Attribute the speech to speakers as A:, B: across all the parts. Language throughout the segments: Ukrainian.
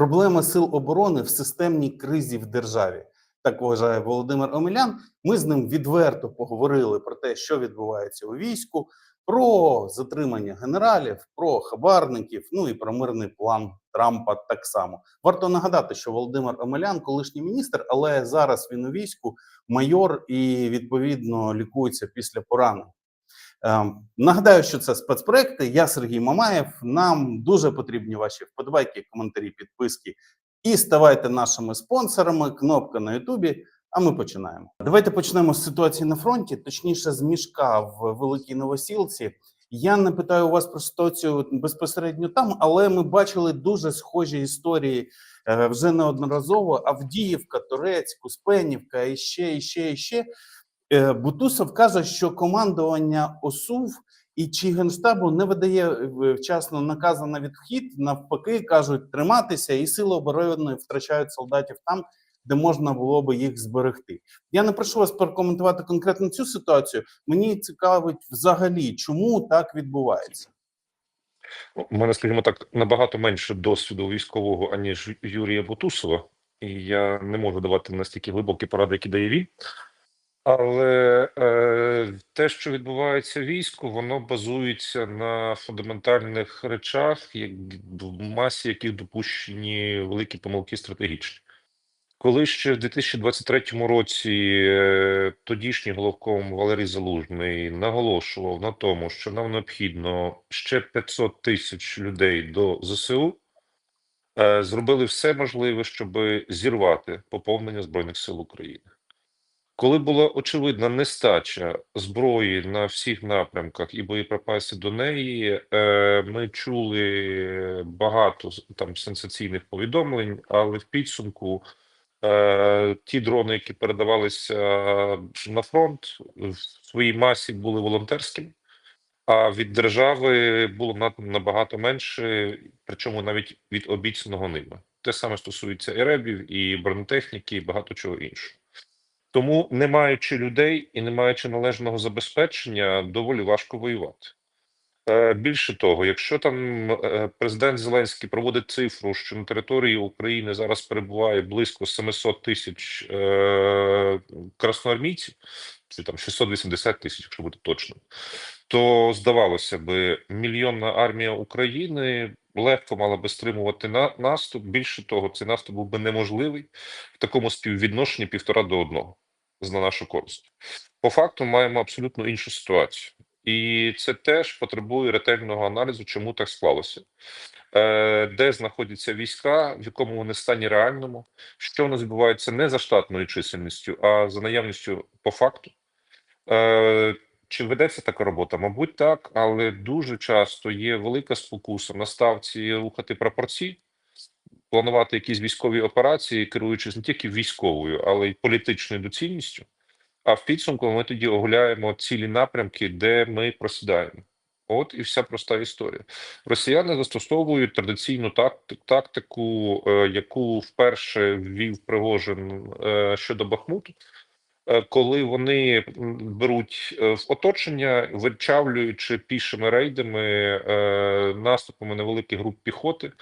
A: Проблема сил оборони в системній кризі в державі. Так вважає Володимир Омелян. Ми з ним відверто поговорили про те, що відбувається у війську, про затримання генералів, про хабарників, ну і про мирний план Трампа. Так само варто нагадати, що Володимир Омелян, колишній міністр, але зараз він у війську майор і відповідно лікується після поранень. Ем, нагадаю, що це спецпроекти. Я Сергій Мамаєв. Нам дуже потрібні ваші вподобайки, коментарі, підписки і ставайте нашими спонсорами. Кнопка на Ютубі. А ми починаємо. Давайте почнемо з ситуації на фронті, точніше, з мішка в Великій Новосілці. Я не питаю у вас про ситуацію безпосередньо там, але ми бачили дуже схожі історії е, вже неодноразово. Авдіївка, Турецьк, Успенівка, і ще, і ще, і ще. Е, Бутусов каже, що командування ОСУВ і чи генштабу не видає е, вчасно накази на відхід. Навпаки, кажуть триматися, і сили оборони втрачають солдатів там, де можна було би їх зберегти. Я не прошу вас прокоментувати конкретно цю ситуацію. Мені цікавить взагалі, чому так відбувається.
B: У мене, скажімо так, набагато менше досвіду військового, аніж Юрія Бутусова, і я не можу давати настільки глибокі поради, які дає він. Але е, те, що відбувається в війську, воно базується на фундаментальних речах, як в масі яких допущені великі помилки стратегічні. Коли ще в 2023 році е, тодішній головком Валерій Залужний наголошував на тому, що нам необхідно ще 500 тисяч людей до ЗСУ, е, зробили все можливе, щоб зірвати поповнення Збройних сил України. Коли була очевидна нестача зброї на всіх напрямках і боєприпаси до неї, е, ми чули багато там сенсаційних повідомлень, але в підсумку е, ті дрони, які передавалися на фронт, в своїй масі були волонтерськими, а від держави було набагато менше, причому навіть від обіцяного ними. Те саме стосується і ребів, і бронетехніки, і багато чого іншого. Тому, не маючи людей і не маючи належного забезпечення, доволі важко воювати. Е, Більше того, якщо там е, президент Зеленський проводить цифру, що на території України зараз перебуває близько 700 тисяч е, красноармійців, чи там 680 тисяч, якщо бути точним, то здавалося би, мільйонна армія України легко мала би стримувати на наступ. Більше того, цей наступ був би неможливий в такому співвідношенні півтора до одного на нашу користь. По факту маємо абсолютно іншу ситуацію, і це теж потребує ретельного аналізу, чому так склалося. Е, Де знаходяться війська, в якому вони стані реальному, що в нас відбувається не за штатною чисельністю, а за наявністю по факту. Е, Чи ведеться така робота? Мабуть, так, але дуже часто є велика спокуса на ставці рухати прапорці, планувати якісь військові операції, керуючись не тільки військовою, але й політичною доцільністю. А в підсумку ми тоді огляємо цілі напрямки, де ми просідаємо. От і вся проста історія. Росіяни застосовують традиційну тактику, е, яку вперше ввів Пригожин е, щодо Бахмуту. Е, Коли вони беруть е, в оточення, вичавлюючи пішими рейдами, е, наступами невеликих груп піхоти,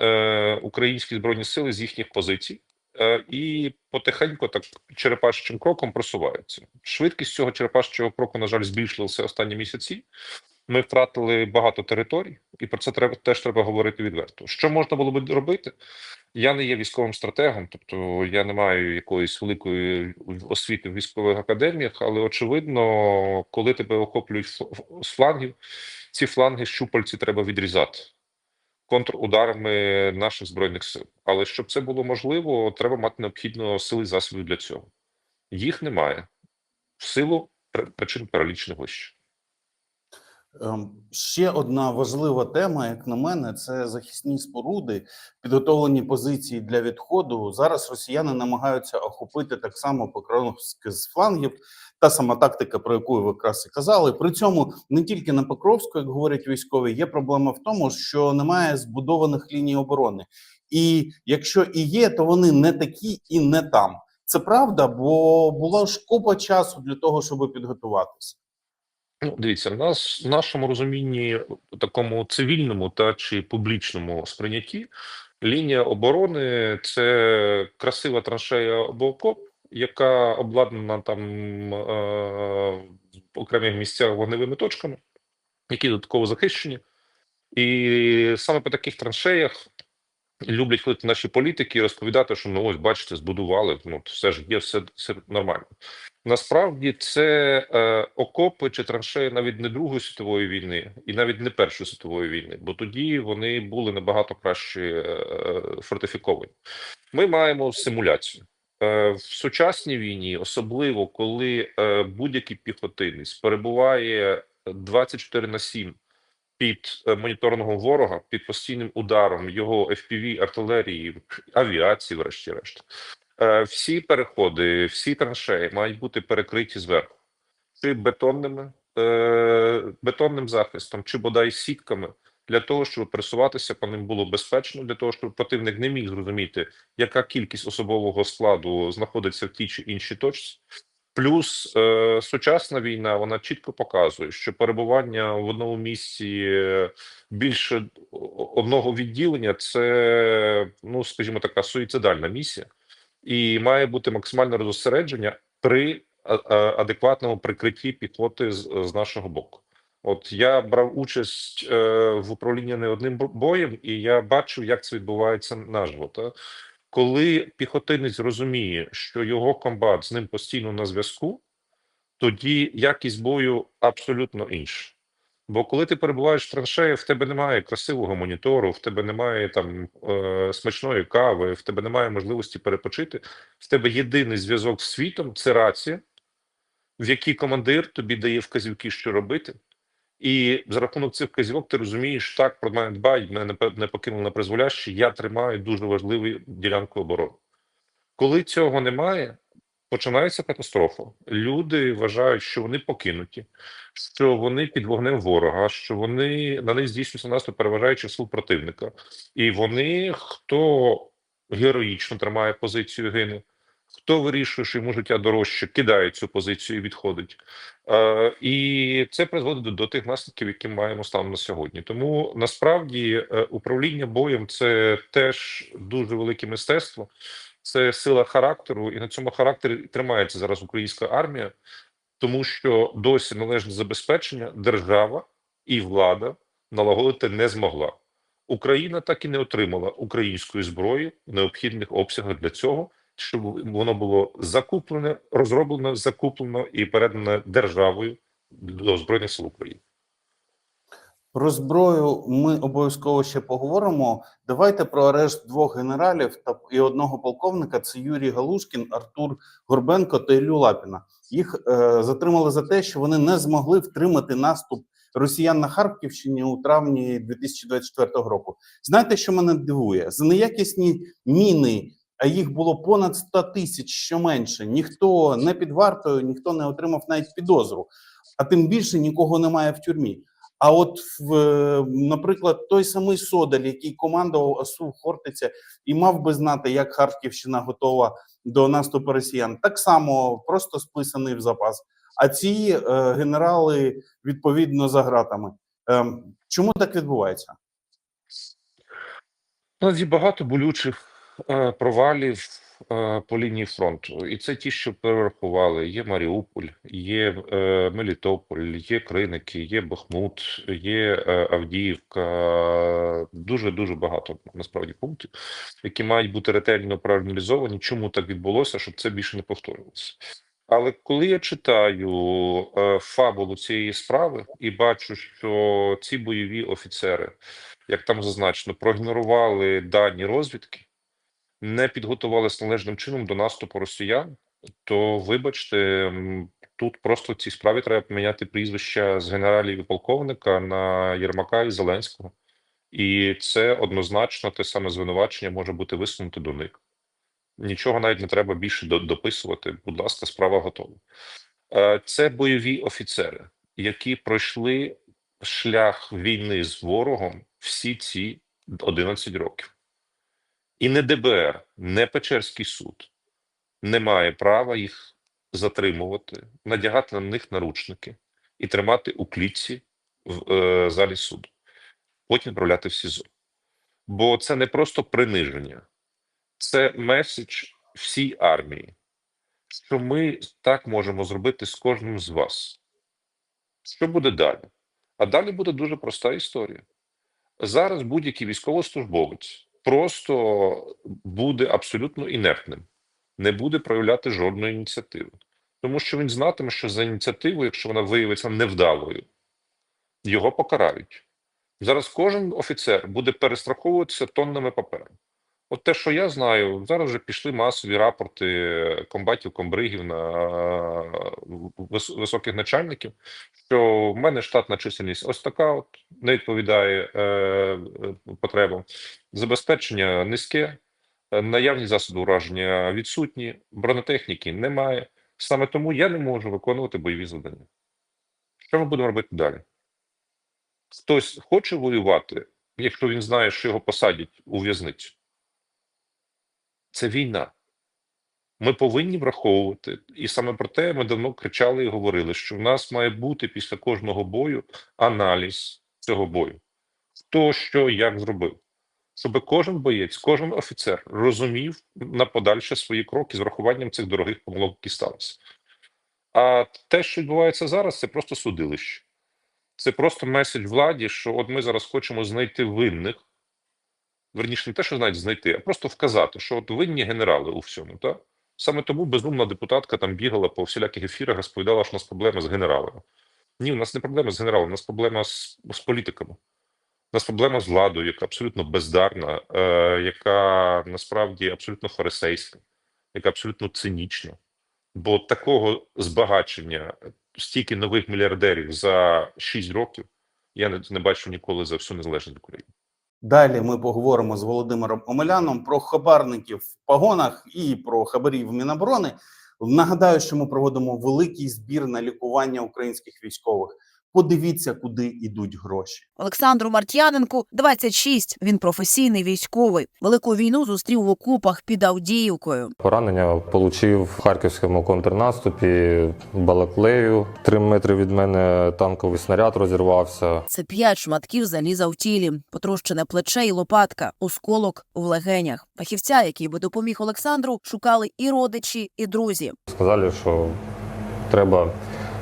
B: е, українські збройні сили з їхніх позицій, е, і потихеньку, так черепашчим кроком просуваються. Швидкість цього черепашчого кроку, на жаль, збільшилася останні місяці. Ми втратили багато територій, і про це треба теж треба говорити відверто. Що можна було би робити? Я не є військовим стратегом, тобто я не маю якоїсь великої освіти в військових академіях, але очевидно, коли тебе охоплюють з флангів, ці фланги щупальці треба відрізати контрударами наших збройних сил. Але щоб це було можливо, треба мати необхідно сили засобів для цього. Їх немає в силу причин перелічених вище.
A: Ем, Ще одна важлива тема, як на мене, це захисні споруди, підготовлені позиції для відходу. Зараз росіяни намагаються охопити так само Покровськ з флангів. Та сама тактика, про яку ви якраз і казали. При цьому не тільки на Покровську, як говорять військові, є проблема в тому, що немає збудованих ліній оборони. І якщо і є, то вони не такі і не там. Це правда, бо була ж купа часу для того, щоб підготуватися.
B: Ну, дивіться, в нас в нашому розумінні, такому цивільному та чи публічному сприйнятті, Лінія оборони це красива траншея або окоп, яка обладнана там е, в окремих місцях вогневими точками, які додатково захищені. І саме по таких траншеях люблять ходити наші політики і розповідати, що ну ось бачите, збудували. Ну все ж є, все, все нормально. Насправді це е, окопи чи траншеї навіть не Другої світової війни, і навіть не Першої світової війни, бо тоді вони були набагато краще е, фортифіковані. Ми маємо симуляцію. Е, В сучасній війні, особливо коли е, будь-який піхотинець перебуває 24 на 7 під е, моніторингом ворога, під постійним ударом його FPV, артилерії, авіації, врешті-решт, всі переходи, всі траншеї мають бути перекриті зверху, чи бетонними, е, бетонним захистом, чи бодай сітками, для того, щоб пересуватися по ним було безпечно, для того, щоб противник не міг зрозуміти, яка кількість особового складу знаходиться в тій чи іншій точці. Плюс е, сучасна війна вона чітко показує, що перебування в одному місці е, більше одного відділення це, ну скажімо, така суїцидальна місія, і має бути максимальне розосередження при адекватному прикритті піхоти з, з нашого боку. От я брав участь е, в управлінні не одним боєм, і я бачив, як це відбувається наживо. Та? Коли піхотинець розуміє, що його комбат з ним постійно на зв'язку, тоді якість бою абсолютно інша. Бо коли ти перебуваєш в траншеї, в тебе немає красивого монітору, в тебе немає там е, смачної кави, в тебе немає можливості перепочити. В тебе єдиний зв'язок з світом це рація, в якій командир тобі дає вказівки, що робити. І за рахунок цих вказівок ти розумієш, так про мене дбають, мене не покинули на призволяще, я тримаю дуже важливу ділянку оборони. Коли цього немає, починається катастрофа. Люди вважають, що вони покинуті, що вони під вогнем ворога, що вони на них здійснюється наступ, переважаючи сил противника, і вони хто героїчно тримає позицію, гине. Хто вирішує, що йому життя дорожче, кидає цю позицію і відходить. Е, і це призводить до, тих наслідків, які маємо станом на сьогодні. Тому насправді е, управління боєм це теж дуже велике мистецтво, це сила характеру, і на цьому характері тримається зараз українська армія, тому що досі належне забезпечення держава і влада налагодити не змогла. Україна так і не отримала української зброї в необхідних обсягах для цього, щоб воно було закуплене, розроблено, закуплено і передано державою до збройних сил України.
A: Про зброю ми обов'язково ще поговоримо. Давайте про арешт двох генералів та і одного полковника. Це Юрій Галушкін, Артур Горбенко та Іллю Лапіна. Їх е, затримали за те, що вони не змогли втримати наступ росіян на Харківщині у травні 2024 року. Знаєте, що мене дивує? За неякісні міни, а їх було понад 100 тисяч щоменше. Ніхто не під вартою, ніхто не отримав навіть підозру, а тим більше нікого немає в тюрмі. А от, е, наприклад, той самий Содель, який командував АСУ Хортиця і мав би знати, як Харківщина готова до наступу росіян, так само просто списаний в запас. А ці е, генерали відповідно за ґратами. Ем, чому так відбувається?
B: Насправді багато болючих е, провалів е, по лінії фронту, і це ті, що перерахували. Є Маріуполь, є е, Мелітополь, є Криники, є Бахмут, є е, Авдіївка. Дуже дуже багато насправді пунктів, які мають бути ретельно проаналізовані. Чому так відбулося, щоб це більше не повторювалося. Але коли я читаю е, фабулу цієї справи і бачу, що ці бойові офіцери як там зазначено, проігнорували дані розвідки, не підготувалися належним чином до наступу росіян, то вибачте, тут просто в цій справі треба поміняти прізвища з генералів і полковника на Єрмака і Зеленського. І це однозначно те саме звинувачення може бути висунуто до них. Нічого навіть не треба більше дописувати. Будь ласка, справа готова. Е, Це бойові офіцери, які пройшли шлях війни з ворогом всі ці 11 років. І не ДБР, не Печерський суд не має права їх затримувати, надягати на них наручники і тримати у клітці в е, залі суду, потім відправляти в СІЗО. Бо це не просто приниження, це меседж всій армії, що ми так можемо зробити з кожним з вас. Що буде далі? А далі буде дуже проста історія. Зараз будь-який військовослужбовець просто буде абсолютно інертним, не буде проявляти жодної ініціативи. Тому що він знатиме, що за ініціативу, якщо вона виявиться невдалою, його покарають. Зараз кожен офіцер буде перестраховуватися тоннами паперу. От те, що я знаю, зараз вже пішли масові рапорти комбатів, комбригів на е, високих начальників, що в мене штатна чисельність ось така, от не відповідає е, е, потребам. Забезпечення низьке, е, наявні засоби ураження відсутні, бронетехніки немає. Саме тому я не можу виконувати бойові завдання. Що ми будемо робити далі? Хтось хоче воювати, якщо він знає, що його посадять у в'язницю. Це війна. Ми повинні враховувати, і саме про те ми давно кричали і говорили, що в нас має бути після кожного бою аналіз цього бою. Хто що як зробив. Щоб кожен боєць, кожен офіцер розумів на подальше свої кроки з врахуванням цих дорогих помилок, які сталися. А те, що відбувається зараз, це просто судилище. Це просто меседж владі, що от ми зараз хочемо знайти винних. Верніше, не те, що навіть знайти, а просто вказати, що от винні генерали у всьому. Так? Саме тому безумна депутатка там бігала по всіляких ефірах, розповідала, що у нас проблеми з генералами. Ні, у нас не проблема з генералами, у нас проблема з, з політиками. У нас проблема з владою, яка абсолютно бездарна, е, яка насправді абсолютно фарисейська, яка абсолютно цинічна. Бо такого збагачення стільки нових мільярдерів за 6 років я не, не бачу ніколи за всю незалежність України.
A: Далі ми поговоримо з Володимиром Омеляном про хабарників в погонах і про хабарів Міноборони. Нагадаю, що ми проводимо великий збір на лікування українських військових. Подивіться, куди йдуть гроші.
C: Олександру Мартяненку 26. Він професійний військовий. Велику війну зустрів в окопах під Авдіївкою.
D: Поранення отримав в харківському контрнаступі Балаклею. Три метри від мене танковий снаряд розірвався.
C: Це п'ять шматків заліза в тілі, потрощене плече і лопатка, осколок в легенях. Фахівця, який би допоміг Олександру, шукали і родичі, і друзі.
D: Сказали, що треба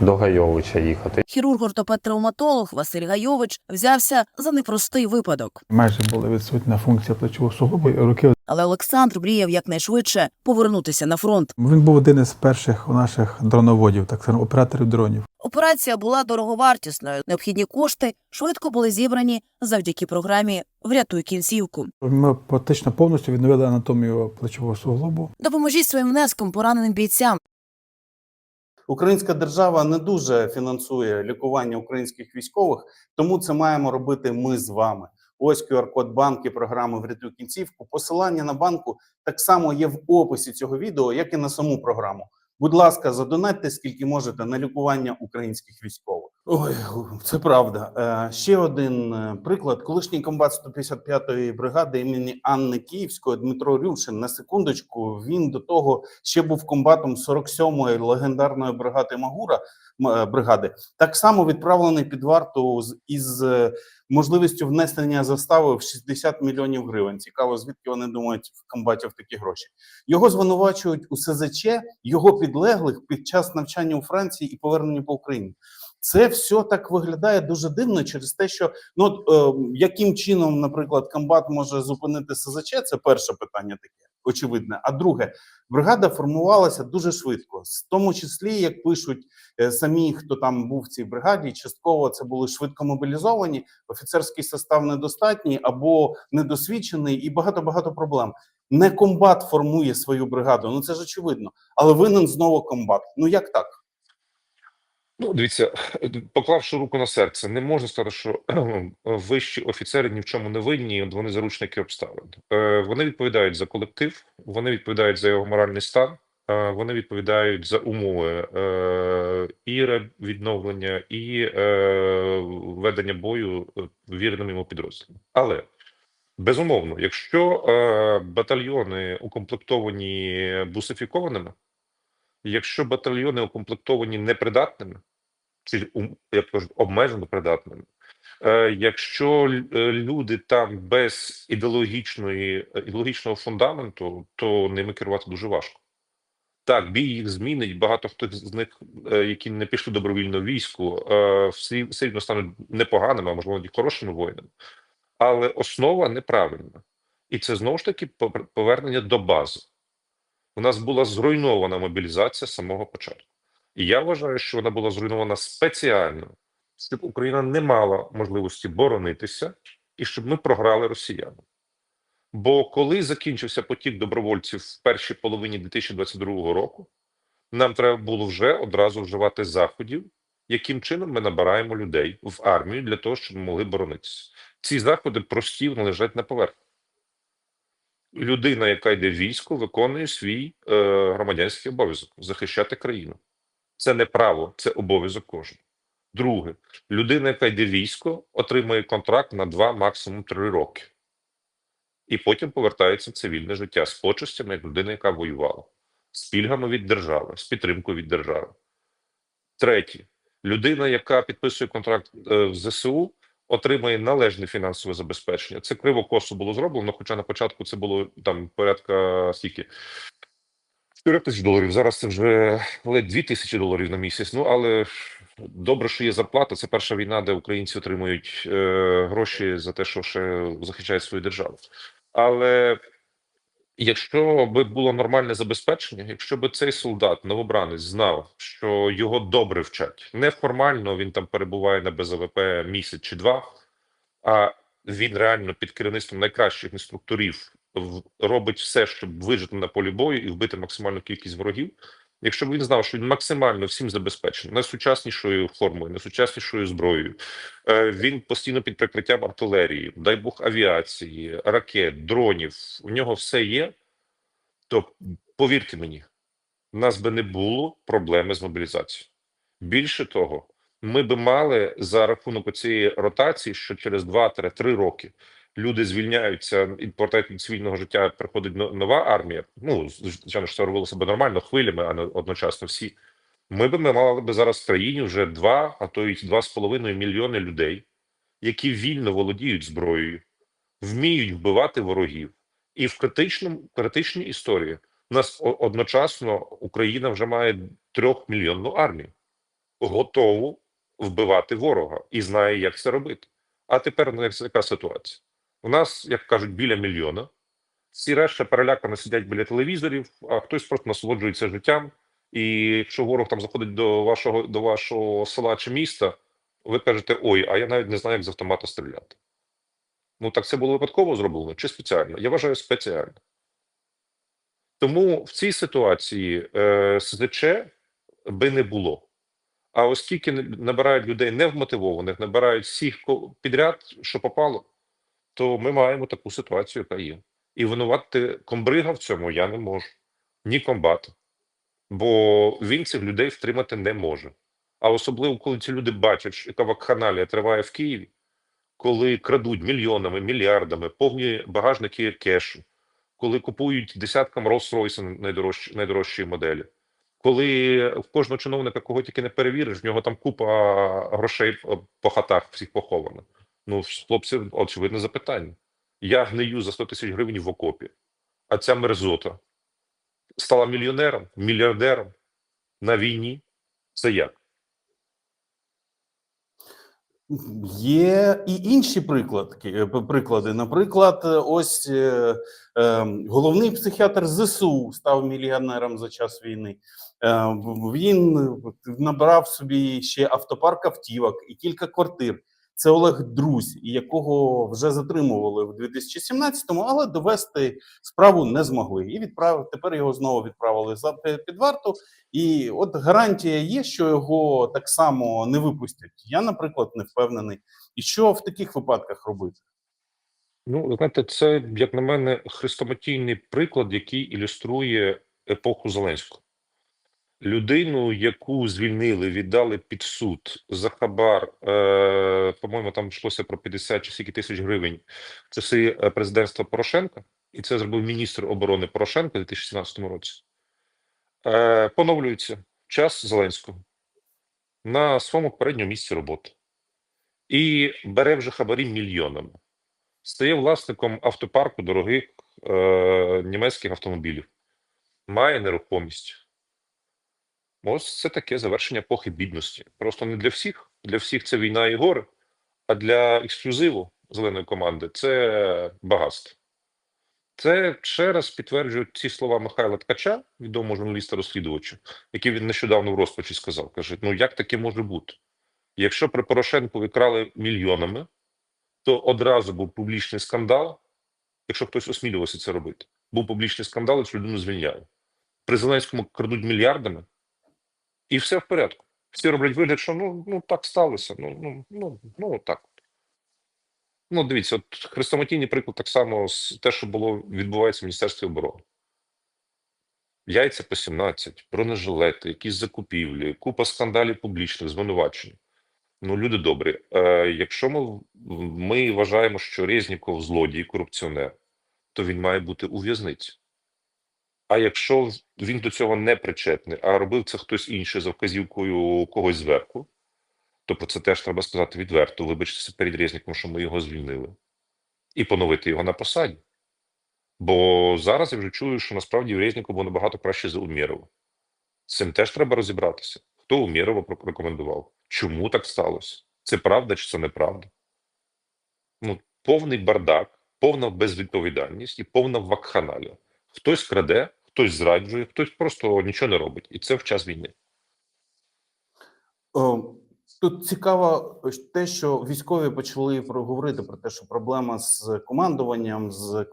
D: до Гайовича їхати.
C: Хірург-ортопед-травматолог Василь Гайович взявся за непростий випадок.
E: майже була відсутня функція плечового суглобу і руки.
C: Але Олександр мріяв якнайшвидше повернутися на фронт.
E: Він був один із перших наших дроноводів, так само операторів дронів.
C: Операція була дороговартісною. Необхідні кошти швидко були зібрані завдяки програмі Врятуй кінцівку.
E: Ми практично повністю відновили анатомію плечового суглобу.
C: Допоможіть своїм внеском пораненим бійцям.
A: Українська держава не дуже фінансує лікування українських військових, тому це маємо робити ми з вами. Ось QR-код банки програми «Врятуй кінцівку. Посилання на банку так само є в описі цього відео, як і на саму програму. Будь ласка, задонатьте скільки можете на лікування українських військових. Ой, це правда. Е, ще один е, приклад. Колишній комбат 155-ї бригади імені Анни Київської Дмитро Рюшин. На секундочку він до того ще був комбатом 47-ї легендарної бригади Магура е, бригади. Так само відправлений під варту із можливістю внесення застави в 60 мільйонів гривень. Цікаво, звідки вони думають в комбатів такі гроші. Його звинувачують у СЗЧ, його підлеглих під час навчання у Франції і повернення по Україні. Це все так виглядає дуже дивно через те, що ну е, яким чином, наприклад, комбат може зупинити СЗЧ, це перше питання таке очевидне. А друге, бригада формувалася дуже швидко, в тому числі, як пишуть е, самі, хто там був в цій бригаді, частково це були швидко мобілізовані, офіцерський состав недостатній або недосвідчений, і багато багато проблем. Не комбат формує свою бригаду, ну це ж очевидно, але винен знову комбат. Ну як так?
B: Ну, дивіться, поклавши руку на серце, не можна сказати, що вищі офіцери ні в чому не винні, от вони заручники обставин. Е, Вони відповідають за колектив, вони відповідають за його моральний стан, е, вони відповідають за умови е, і відновлення, і ведення бою вірним йому підрозділом. Але безумовно, якщо батальйони укомплектовані бусифікованими, якщо батальйони укомплектовані непридатними, чи як кажуть, обмежено придатними, Е, Якщо е, люди там без ідеологічної е, ідеологічного фундаменту, то ними керувати дуже важко. Так, бій їх змінить. Багато хто з них, які не пішли добровільно війську, всі все рівно стануть непоганими, а можливо, і хорошими воїнами. Але основа неправильна. І це знову ж таки повер- повернення до бази. У нас була зруйнована мобілізація з самого початку. І я вважаю, що вона була зруйнована спеціально, щоб Україна не мала можливості боронитися і щоб ми програли росіянам. Бо коли закінчився потік добровольців в першій половині 2022 року, нам треба було вже одразу вживати заходів, яким чином ми набираємо людей в армію для того, щоб ми могли боронитися. Ці заходи прості, вони лежать на поверхні. Людина, яка йде в військо, виконує свій е, громадянський обов'язок захищати країну. Це не право, це обов'язок кожного. Друге, людина, яка йде в військо, отримує контракт на два, максимум три роки. І потім повертається в цивільне життя з почестями, як людина, яка воювала, з пільгами від держави, з підтримкою від держави. Третє, людина, яка підписує контракт е, в ЗСУ, отримує належне фінансове забезпечення. Це криво косо було зроблено, хоча на початку це було там порядка скільки 4 тисяч доларів. Зараз це вже ледь 2 тисячі доларів на місяць. Ну але добре, що є зарплата. Це перша війна, де українці отримують е, гроші за те, що ще захищають свою державу. Але якщо би було нормальне забезпечення, якщо би цей солдат, новобранець, знав, що його добре вчать, не формально він там перебуває на БЗВП місяць чи два, а він реально під керівництвом найкращих інструкторів робить все, щоб вижити на полі бою і вбити максимальну кількість ворогів. Якщо б він знав, що він максимально всім забезпечений, найсучаснішою формою, найсучаснішою зброєю, е, він постійно під прикриттям артилерії, дай Бог авіації, ракет, дронів, у нього все є, то повірте мені, в нас би не було проблеми з мобілізацією. Більше того, ми би мали за рахунок цієї ротації, що через 2-3 роки люди звільняються від цивільного життя, приходить нова армія. Ну, звичайно, що це робило себе нормально хвилями, а не одночасно всі. Ми би ми мали би зараз в країні вже 2, а то й 2,5 мільйони людей, які вільно володіють зброєю, вміють вбивати ворогів. І в критичному критичній історії у нас одночасно Україна вже має трьохмільйонну армію, готову вбивати ворога і знає, як це робити. А тепер ну, як- яка ситуація? У нас, як кажуть, біля мільйона. Всі решта перелякано сидять біля телевізорів, а хтось просто насолоджується життям. І якщо ворог там заходить до вашого до вашого села чи міста, ви кажете: ой, а я навіть не знаю, як з автомата стріляти. Ну так це було випадково зроблено чи спеціально? Я вважаю спеціально. Тому в цій ситуації е, СЗЧ би не було. А оскільки набирають людей невмотивованих, набирають всіх підряд, що попало, то ми маємо таку ситуацію, яка є. І винувати комбрига в цьому я не можу, ні комбата. Бо він цих людей втримати не може. А особливо, коли ці люди бачать, що яка вакханалія триває в Києві, коли крадуть мільйонами, мільярдами, повні багажники кешу, коли купують десяткам Rolls-Royce найдорожчі, найдорожчі моделі, коли в кожного чиновника, кого тільки не перевіриш, в нього там купа грошей е, по хатах всіх поховано. Ну, хлопці, очевидне запитання. Я гнию за 100 тисяч гривень в окопі, а ця мерзота стала мільйонером, мільярдером на війні. Це як?
A: Є і інші прикладки, е, приклади. Наприклад, е, ось е, е, головний психіатр ЗСУ став мільйонером за час війни. Е, він набрав собі ще автопарк автівок і кілька квартир. Це Олег Друзь, якого вже затримували в 2017-му, але довести справу не змогли. І відправив тепер його знову відправили за під варту. І от гарантія є, що його так само не випустять. Я, наприклад, не впевнений. І що в таких випадках робити?
B: Ну, знаєте, це, як на мене, хрестоматійний приклад, який ілюструє епоху Зеленського. Людину, яку звільнили, віддали під суд за хабар, е, по-моєму, там йшлося про 50 чи скільки тисяч гривень в часи е, президентства Порошенка, і це зробив міністр оборони Порошенка у 2017 році. Е, поновлюється час Зеленського на своєму передньому місці роботи. і бере вже хабарі мільйонами. Стає власником автопарку дорогих е, німецьких автомобілів, має нерухомість. Ось це таке завершення епохи бідності. Просто не для всіх. Для всіх це війна і горе, а для ексклюзиву зеленої команди це багатство. Це ще раз підтверджують ці слова Михайла Ткача, відомого журналіста-розслідувача, який він нещодавно в розпачі сказав: каже: ну як таке може бути? Якщо при Порошенкові крали мільйонами, то одразу був публічний скандал. Якщо хтось осмілювався це робити, був публічний скандал, і цю людину звільняли. При Зеленському крадуть мільярдами, і все в порядку. Всі роблять вигляд, що ну, ну так сталося. Ну, ну, ну, ну так. Ну, дивіться, от хрестоматійний приклад так само з те, що було відбувається в Міністерстві оборони. Яйця по 17, бронежилети, якісь закупівлі, купа скандалів публічних, звинувачень. Ну, люди добрі. Е, якщо ми, ми вважаємо, що Резніков злодій, корупціонер, то він має бути у в'язниці. А якщо він до цього не причетний, а робив це хтось інший за вказівкою когось зверху, то про це теж треба сказати відверто, вибачтеся перед Резніком, що ми його звільнили, і поновити його на посаді. Бо зараз я вже чую, що насправді Резніков був набагато краще за Умєрова. З цим теж треба розібратися. Хто Умєрова прокомендував? Чому так сталося? Це правда чи це неправда? Ну, повний бардак, повна безвідповідальність і повна вакханалія. Хтось краде, хтось зраджує, хтось просто нічого не робить. І це в час війни.
A: Тут цікаво те, що військові почали проговорити про те, що проблема з командуванням, з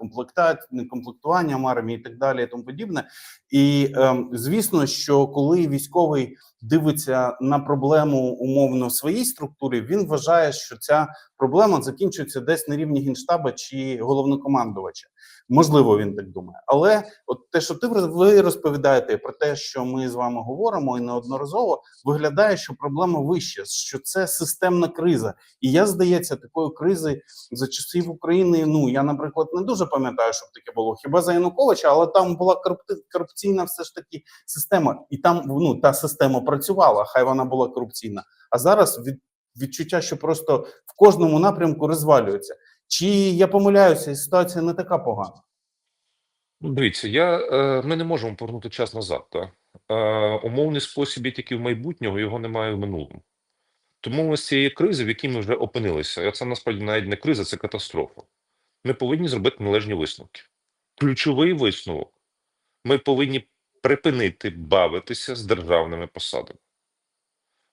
A: комплектуванням армії і так далі, і тому подібне. І ем, звісно, що коли військовий дивиться на проблему умовно в своїй структурі, він вважає, що ця проблема закінчується десь на рівні генштаба чи головнокомандувача. Можливо, він так думає, але от те, що ти ви розповідаєте про те, що ми з вами говоримо, і неодноразово виглядає, що проблема вища, що це системна криза. І я здається, такої кризи за часів України. Ну я, наприклад, не дуже пам'ятаю, щоб таке було хіба за Януковича, але там була корупційна все ж таки система, і там ну та система працювала. Хай вона була корупційна. А зараз від відчуття, що просто в кожному напрямку розвалюється. Чи я помиляюся, і ситуація не така погана?
B: Ну, Дивіться, я, е, ми не можемо повернути час назад. Так? Е, умовний спосіб є тільки в майбутнього, його немає в минулому. Тому ми з цієї кризи, в якій ми вже опинилися, це насправді навіть не криза, це катастрофа. Ми повинні зробити належні висновки. Ключовий висновок: ми повинні припинити бавитися з державними посадами.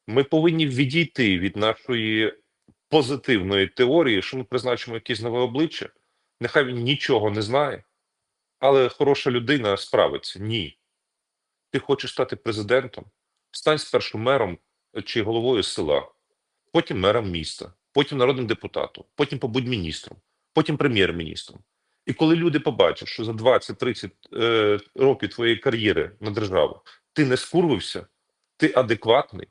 B: Ми повинні відійти від нашої позитивної теорії, що ми призначимо якесь нове обличчя. Нехай він нічого не знає, але хороша людина справиться. Ні. Ти хочеш стати президентом, стань спершу мером чи головою села, потім мером міста, потім народним депутатом, потім побудь міністром, потім прем'єр-міністром. І коли люди побачать, що за 20-30 е, років твоєї кар'єри на державу ти не скурвився, ти адекватний,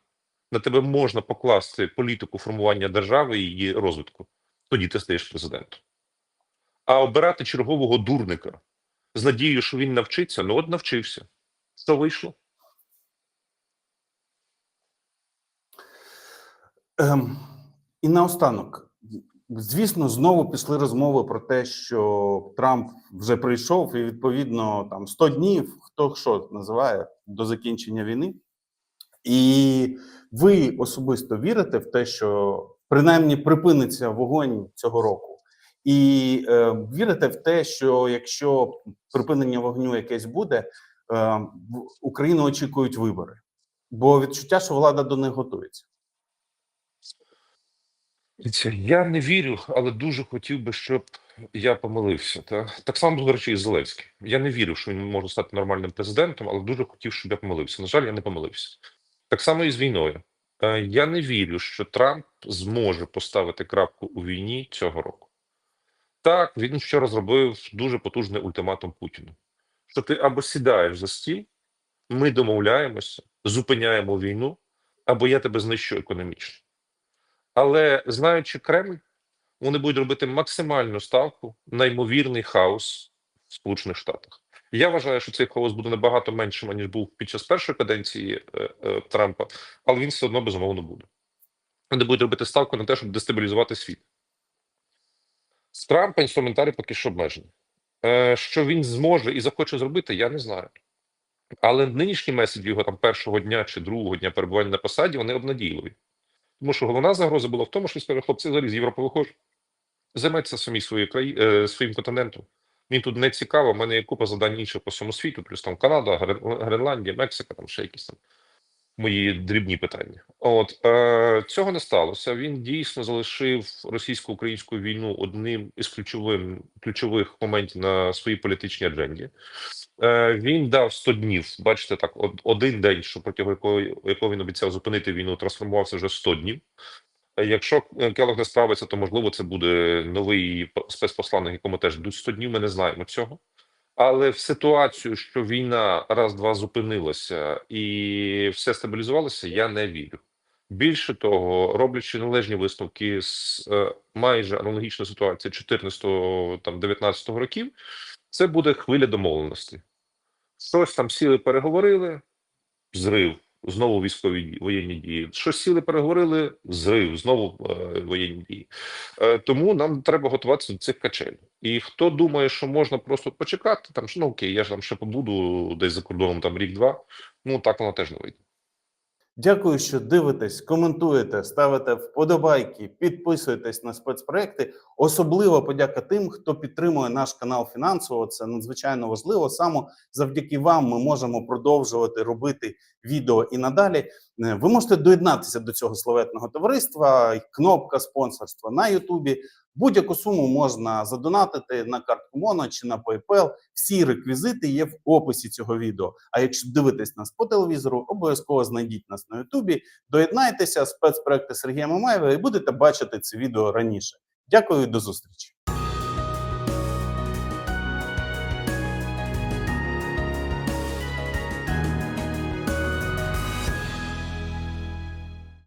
B: на тебе можна покласти політику формування держави і її розвитку, тоді ти стаєш президентом. А обирати чергового дурника з надією, що він навчиться, ну от навчився. Що вийшло?
A: Ем, і наостанок, звісно, знову пішли розмови про те, що Трамп вже прийшов, і відповідно там 100 днів, хто що називає до закінчення війни. І ви особисто вірите в те, що принаймні припиниться вогонь цього року, і е, вірите в те, що якщо припинення вогню якесь буде, е, Україну очікують вибори, бо відчуття, що влада до них готується.
B: Я не вірю, але дуже хотів би, щоб я помилився. Та? Так само, до речі, і Зеленський. Я не вірю, що він може стати нормальним президентом, але дуже хотів, щоб я помилився. На жаль, я не помилився. Так само і з війною. Е, Я не вірю, що Трамп зможе поставити крапку у війні цього року. Так, він вчора зробив дуже потужний ультиматум Путіну. Що ти або сідаєш за стіл, ми домовляємося, зупиняємо війну, або я тебе знищу економічно. Але знаючи Кремль, вони будуть робити максимальну ставку на ймовірний хаос в Сполучених Штатах. Я вважаю, що цей хаос буде набагато меншим, ніж був під час першої каденції е, е, Трампа, але він все одно безумовно буде. вони будуть робити ставку на те, щоб дестабілізувати світ. З Трампа інструментарій поки що обмежений. Е, що він зможе і захоче зробити, я не знаю. Але нинішні меседжі його там першого дня чи другого дня перебування на посаді вони обнадійливі. Тому що головна загроза була в тому, що він хлопці взагалі з Європи виходять, займайтеся самі своєю краї... е, своїм континентом. Він тут не цікаво, в мене є купа завдань інших по всьому світу, плюс там Канада, Грен- Гренландія, Мексика, там ще якісь там мої дрібні питання. От е, цього не сталося. Він дійсно залишив російсько-українську війну одним із ключовим ключових моментів на своїй політичній адженді. Е, він дав 100 днів. Бачите, так, од- один день, що протягом якого, якого він обіцяв зупинити війну, трансформувався вже в 100 днів. Е, Якщо е, Келог не справиться, то можливо це буде новий спецпосланник, якому теж йдуть 100 днів. Ми не знаємо цього. Але в ситуацію, що війна раз-два зупинилася і все стабілізувалося, я не вірю. Більше того, роблячи належні висновки з е, майже аналогічної ситуації 14 там 19 років, це буде хвиля домовленості. Щось там сіли, переговорили, зрив, знову військові дії- воєнні дії. Щось сіли, переговорили, зрив, знову е, воєнні дії. Е, тому нам треба готуватися до цих качель. І хто думає, що можна просто почекати, там що ну окей, я ж там ще побуду десь за кордоном там рік-два. Ну так воно теж не вийде.
A: Дякую, що дивитесь, коментуєте, ставите вподобайки, підписуєтесь на спецпроекти. Особливо подяка тим, хто підтримує наш канал фінансово. Це надзвичайно важливо. Саме завдяки вам ми можемо продовжувати робити відео і надалі. Е, Ви можете доєднатися до цього славетного товариства. Кнопка спонсорства на Ютубі. Будь-яку суму можна задонатити на картку Моно чи на PayPal. Всі реквізити є в описі цього відео. А якщо дивитесь нас по телевізору, обов'язково знайдіть нас на Ютубі, доєднайтеся спецпроекти Сергія Мамаєва і будете бачити це відео раніше. Дякую і до зустрічі.